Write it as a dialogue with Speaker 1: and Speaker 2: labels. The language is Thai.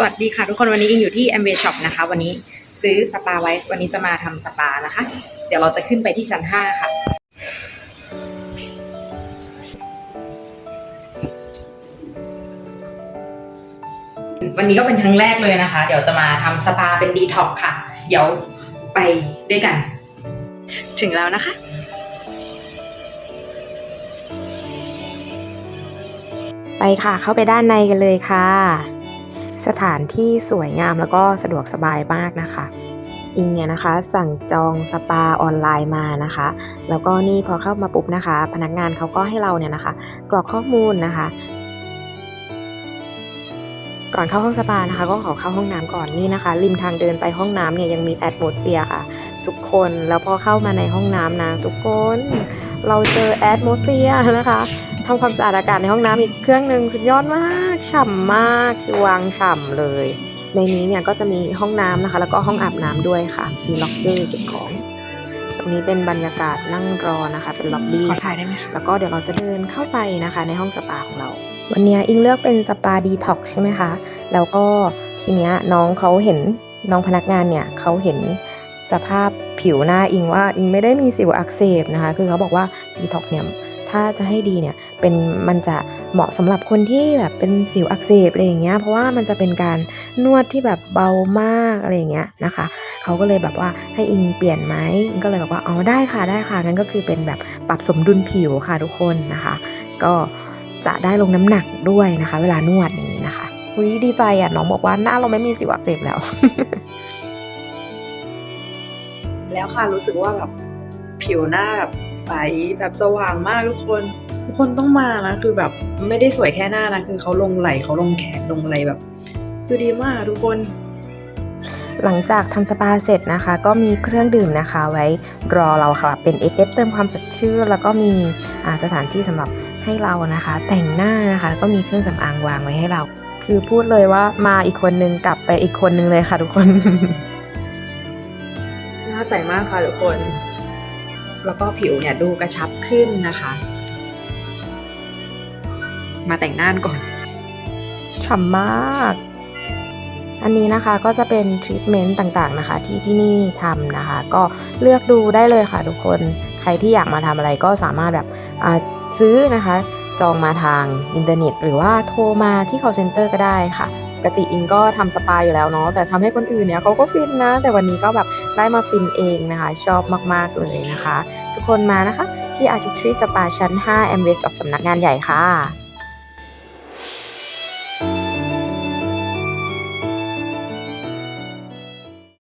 Speaker 1: สวัสดีค่ะทุกคนวันนี้อิงอยู่ที่ a m w a y Shop นะคะ วันนี้ซื้อสปาไว้ วันนี้จะมาทำสปานะคะ เดี๋ยวเราจะขึ้นไปที่ชั้น 5 ค่ะวันนี้ก็เป็นครั้งแรกเลยนะคะ เดี๋ยวจะมาทำสปาเป็นดีท็อกค่ะ เดี๋ยวไปด้วยกัน ถึงแล้วนะคะ
Speaker 2: ไปค่ะ เข้าไปด้านในกันเลยค่ะ สถานที่สวยงามแล้วก็สะดวกสบายมากนะคะอิงเนี่ยนะคะสั่งจองสปาออนไลน์มานะคะ แล้วก็นี่พอเข้ามาปุ๊บนะคะ พนักงานเขาก็ให้เราเนี่ยนะคะ กรอกข้อมูลนะคะ ก่อนเข้าห้องสปานะคะ ก็ขอเข้าห้องน้ำก่อนนี่นะคะ ริมทางเดินไปห้องน้ำเนี่ยยังมีแอดโมสเฟียค่ะ ทุกคนแล้วพอเข้ามาในห้องน้ำนะทุกคน เราเจอแอดโมสเฟียนะคะทำความสะอาดอากาศในห้องน้ำอีกเครื่องหนึ่งสุดยอดมากฉ่ำมากคือวางฉ่ำเลย ในนี้เนี่ยก็จะมีห้องน้ำนะคะ แล้วก็ห้องอาบน้ำด้วยค่ะ มีล็อกเกอร์เก็บของ ตรงนี้เป็นบรรยากาศนั่งรอนะคะ เป็นล็อบบี้
Speaker 1: ขอถ่ายได้ไหมคะ
Speaker 2: แล้วก็เดี๋ยวเราจะเดินเข้าไปนะคะ ในห้องสปาของเรา วันนี้อิงเลือกเป็นสปาดีท็อกใช่ไหมคะแล้วก็ทีเนี้ยน้องเขาเห็นน้องพนักงานเนี่ยเขาเห็น สภาพผิวหน้าอิงว่าอิงไม่ได้มีสิวอักเสบนะคะ คือเขาบอกว่าดีท็อกเนี่ยถ้าจะให้ดีเนี่ยเป็นมันจะเหมาะสำหรับคนที่แบบเป็นสิวอักเสบอะไรอย่างเงี้ยเพราะว่ามันจะเป็นการนวดที่แบบเบามากอะไรอย่างเงี้ยนะคะเขาก็เลยแบบว่าให้อิงเปลี่ยนไหมอิงก็เลยบอกว่าอ๋อได้ค่ะได้ค่ะงั้นก็คือเป็นแบบปรับสมดุลผิวค่ะทุกคนนะคะ ก็จะได้ลงน้ำหนักด้วยนะคะ เวลานวดอย่างนี้นะคะอุ้ยดีใจอะน้องบอกว่าหน้าเราไม่มีสิวอักเสบแล้ว
Speaker 3: แล้วค่ะรู้สึกว่าแบบผิวหน้าแบบใสแบบสว่างมากทุกคน ทุกคนต้องมานะคือแบบไม่ได้สวยแค่หน้านะคือเขาลงไหลเขาลงแขนลงอะไรแบบ คือดีมากทุกคน
Speaker 2: หลังจากทำสปาเสร็จนะคะ ก็มีเครื่องดื่มนะคะ ไว้รอเราค่ะ เป็น XS เติมความสดชื่นแล้วก็มีสถานที่สำหรับให้เรานะคะ แต่งหน้านะคะแล้วก็มีเครื่องสำอางวางไว้ให้เรา คือพูดเลยว่ามาอีกคนนึงกลับไปอีกคนนึงเลยค่ะทุกคน
Speaker 3: ใสมากค่ะทุกคน แล้วก็ผิวเนี่ยดูกระชับขึ้นนะคะ มาแต่งหน้าก่อน
Speaker 2: ฉ่ำมาก อันนี้นะคะก็จะเป็นทรีทเมนต์ต่างๆนะคะ ที่ที่นี่ทำนะคะ ก็เลือกดูได้เลยค่ะทุกคน ใครที่อยากมาทำอะไรก็สามารถแบบซื้อนะคะ จองมาทางอินเทอร์เน็ต หรือว่าโทรมาที่ call center ก็ได้ค่ะ ปกติอิงก็ทำสปาอยู่แล้วเนาะแต่ทำให้คนอื่นเนี่ยเขาก็ฟินนะ แต่วันนี้ก็แบบได้มาฟินเองนะคะ ชอบมาก ๆ เลยนะคะ ทุกคนมานะคะ ที่ Artistry Spa ชั้น 5 m w e s t ออกสำนักงานใหญ่ค่ะ